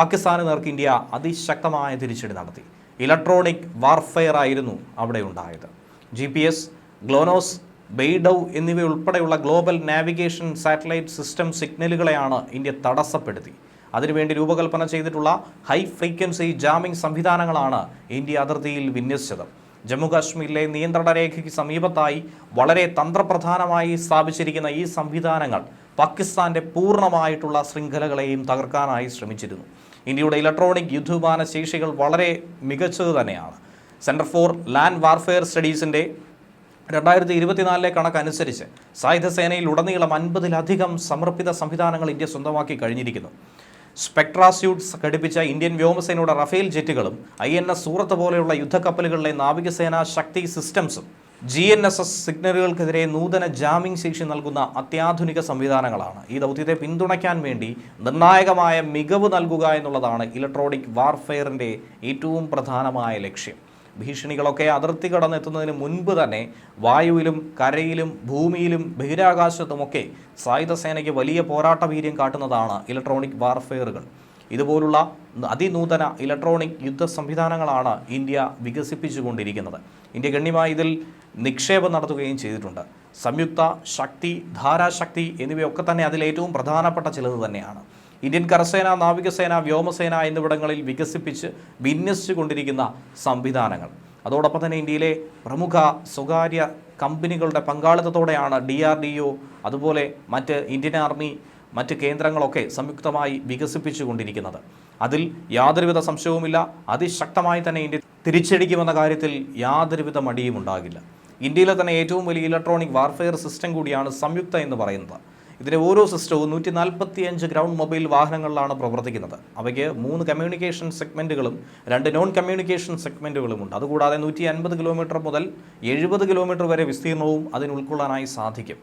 പാകിസ്ഥാന് നേർക്ക് ഇന്ത്യ അതിശക്തമായ തിരിച്ചടി നടത്തി. ഇലക്ട്രോണിക് വാർഫെയർ ആയിരുന്നു അവിടെ ഉണ്ടായത്. G P S GLONASS BeiDou എന്നിവയുൾപ്പെടെയുള്ള ഗ്ലോബൽ നാവിഗേഷൻ സാറ്റലൈറ്റ് സിസ്റ്റം സിഗ്നലുകളെയാണ് ഇന്ത്യ തടസ്സപ്പെടുത്തി. അതിനുവേണ്ടി രൂപകൽപ്പന ചെയ്തിട്ടുള്ള ഹൈ ഫ്രീക്വൻസി ജാമിംഗ് സംവിധാനങ്ങളാണ് ഇന്ത്യ അതിർത്തിയിൽ വിന്യസിച്ചത്. ജമ്മുകാശ്മീരിലെ നിയന്ത്രണ രേഖയ്ക്ക് സമീപത്തായി വളരെ തന്ത്രപ്രധാനമായി സ്ഥാപിച്ചിരിക്കുന്ന ഈ സംവിധാനങ്ങൾ പാകിസ്ഥാന്റെ പൂർണമായിട്ടുള്ള ശൃംഖലകളെയും തകർക്കാനായി ശ്രമിച്ചിരുന്നു. ഇന്ത്യയുടെ ഇലക്ട്രോണിക് യുദ്ധവിമാന ശേഷികൾ വളരെ മികച്ചത് തന്നെയാണ്. സെന്റർ ഫോർ ലാൻഡ് വാർഫെയർ സ്റ്റഡീസിന്റെ രണ്ടായിരത്തി ഇരുപത്തിനാലിലെ കണക്കനുസരിച്ച് സായുധസേനയിൽ ഉടനീളം അൻപതിലധികം സമർപ്പിത സംവിധാനങ്ങൾ ഇന്ത്യ സ്വന്തമാക്കി കഴിഞ്ഞിരിക്കുന്നു. സ്പെക്ട്രാസ്യൂട്ട്സ് ഘടിപ്പിച്ച ഇന്ത്യൻ വ്യോമസേനയുടെ റഫേൽ ജെറ്റുകളും ഐ എൻ എസ് സൂറത്ത് പോലെയുള്ള യുദ്ധക്കപ്പലുകളിലെ നാവികസേന ശക്തി സിസ്റ്റംസും ജി എൻ എസ് എസ് സിഗ്നലുകൾക്കെതിരെ നൂതന ജാമിംഗ് ശേഷി നൽകുന്ന അത്യാധുനിക സംവിധാനങ്ങളാണ്. ഈ ദൗത്യത്തെ പിന്തുണയ്ക്കാൻ വേണ്ടി നിർണായകമായ മികവ് നൽകുക എന്നുള്ളതാണ് ഇലക്ട്രോണിക് വാർഫെയറിന്റെ ഏറ്റവും പ്രധാനമായ ലക്ഷ്യം. ഭീഷണികളൊക്കെ അതിർത്തി കടന്നെത്തുന്നതിന് മുൻപ് തന്നെ വായുവിലും കരയിലും ഭൂമിയിലും ബഹിരാകാശത്തുമൊക്കെ സായുധ സേനയ്ക്ക് വലിയ പോരാട്ട വീര്യം കാട്ടുന്നതാണ് ഇലക്ട്രോണിക് വാർഫെയറുകൾ. ഇതുപോലുള്ള അതിനൂതന ഇലക്ട്രോണിക് യുദ്ധ സംവിധാനങ്ങളാണ് ഇന്ത്യ വികസിപ്പിച്ചുകൊണ്ടിരിക്കുന്നത്. ഇന്ത്യ ഗണ്യമായി ഇതിൽ നിക്ഷേപം നടത്തുകയും ചെയ്തിട്ടുണ്ട്. സംയുക്ത ശക്തി ധാരാശക്തി എന്നിവയൊക്കെ തന്നെ അതിൽ ഏറ്റവും പ്രധാനപ്പെട്ട ചിലത് തന്നെയാണ്. ഇന്ത്യൻ കരസേന നാവികസേന വ്യോമസേന എന്നിവിടങ്ങളിൽ വികസിപ്പിച്ച് വിന്യസിച്ചു കൊണ്ടിരിക്കുന്ന സംവിധാനങ്ങൾ. അതോടൊപ്പം തന്നെ ഇന്ത്യയിലെ പ്രമുഖ സ്വകാര്യ കമ്പനികളുടെ പങ്കാളിത്തത്തോടെയാണ് ഡി ആർ ഡി ഒ അതുപോലെ മറ്റ് ഇന്ത്യൻ ആർമി മറ്റ് കേന്ദ്രങ്ങളൊക്കെ സംയുക്തമായി വികസിപ്പിച്ചു കൊണ്ടിരിക്കുന്നത് അതിൽ യാതൊരുവിധ സംശയവുമില്ല. അതിശക്തമായി തന്നെ ഇന്ത്യ തിരിച്ചടിക്കുമെന്ന കാര്യത്തിൽ യാതൊരുവിധ മടിയും ഉണ്ടാകില്ല. ഇന്ത്യയിലെ തന്നെ ഏറ്റവും വലിയ ഇലക്ട്രോണിക് വാർഫെയർ സിസ്റ്റം കൂടിയാണ് സംയുക്ത എന്ന് പറയുന്നത്. ഇതിന്റെ ഓരോ സിസ്റ്റവും നൂറ്റി നാൽപ്പത്തിയഞ്ച് ഗ്രൗണ്ട് മൊബൈൽ വാഹനങ്ങളിലാണ് പ്രവർത്തിക്കുന്നത്. അവയ്ക്ക് മൂന്ന് കമ്മ്യൂണിക്കേഷൻ സെഗ്മെന്റുകളും രണ്ട് നോൺ കമ്മ്യൂണിക്കേഷൻ സെഗ്മെന്റുകളുമുണ്ട് അതുകൂടാതെ നൂറ്റി അൻപത് കിലോമീറ്റർ മുതൽ എഴുപത് കിലോമീറ്റർ വരെ വിസ്തീർണവും അതിന് ഉൾക്കൊള്ളാനായി സാധിക്കും.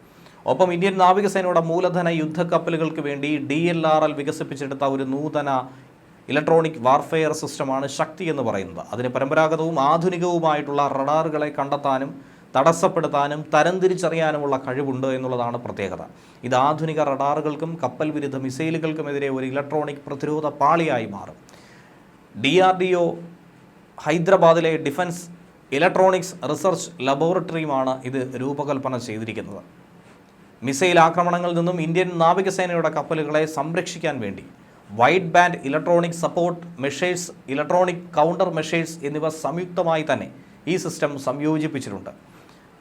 ഒപ്പം ഇന്ത്യൻ നാവികസേനയുടെ മൂലധന യുദ്ധക്കപ്പലുകൾക്ക് വേണ്ടി ഡി എൽ ആർ എൽ വികസിപ്പിച്ചെടുത്ത ഒരു നൂതന ഇലക്ട്രോണിക് വാർഫെയർ സിസ്റ്റമാണ് ശക്തി എന്ന് പറയുന്നത്. അതിന് പരമ്പരാഗതവും ആധുനികവുമായിട്ടുള്ള റഡാറുകളെ കണ്ടെത്താനും തടസ്സപ്പെടുത്താനും തരംതിരിച്ചറിയാനുമുള്ള കഴിവുണ്ട് എന്നുള്ളതാണ് പ്രത്യേകത. ഇത് ആധുനിക റഡാറുകൾക്കും കപ്പൽ വിരുദ്ധ മിസൈലുകൾക്കുമെതിരെ ഒരു ഇലക്ട്രോണിക് പ്രതിരോധ പാളിയായി മാറും. ഡി ആർ ഡി ഒ ഹൈദരാബാദിലെ ഡിഫൻസ് ഇലക്ട്രോണിക്സ് റിസർച്ച് ലബോറട്ടറിയുമാണ് ഇത് രൂപകൽപ്പന ചെയ്തിരിക്കുന്നത്. മിസൈൽ ആക്രമണങ്ങളിൽ നിന്നും ഇന്ത്യൻ നാവികസേനയുടെ കപ്പലുകളെ സംരക്ഷിക്കാൻ വേണ്ടി. Wide band electronic support measures electronic countermeasures എന്നിവ സംയുക്തമായി തന്നെ ഈ സിസ്റ്റം സംയോജിപ്പിച്ചിട്ടുണ്ട്.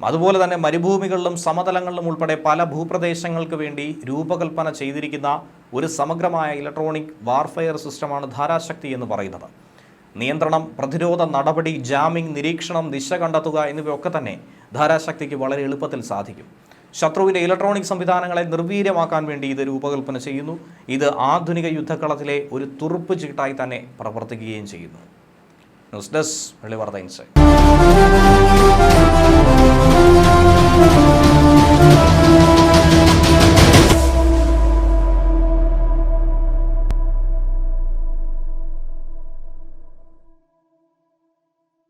അതുപോലെ തന്നെ മരുഭൂമികളിലും സമതലങ്ങളിലും ഉൾപ്പെടെ പല ഭൂപ്രദേശങ്ങൾക്ക് വേണ്ടി രൂപകൽപ്പന ചെയ്തിരിക്കുന്ന ഒരു സമഗ്രമായ ഇലക്ട്രോണിക് വാർഫെയർ സിസ്റ്റമാണ് ധാരാശക്തി എന്ന് പറയുന്നത്. നിയന്ത്രണം പ്രതിരോധ നടപടി ജാമിംഗ് നിരീക്ഷണം ദിശ കണ്ടെത്തുക എന്നിവയൊക്കെ തന്നെ ധാരാശക്തിക്ക് വളരെ എളുപ്പത്തിൽ സാധിക്കും. ശത്രുവിന്റെ ഇലക്ട്രോണിക് സംവിധാനങ്ങളെ നിർവീര്യമാക്കാൻ വേണ്ടി ഇത് രൂപകൽപ്പന ചെയ്യുന്നു. ഇത് ആധുനിക യുദ്ധക്കളത്തിലെ ഒരു തുറുപ്പ് ചീട്ടായി തന്നെ പ്രവർത്തിക്കുകയും ചെയ്യുന്നു. News desk വെള്ളിവാർത്ത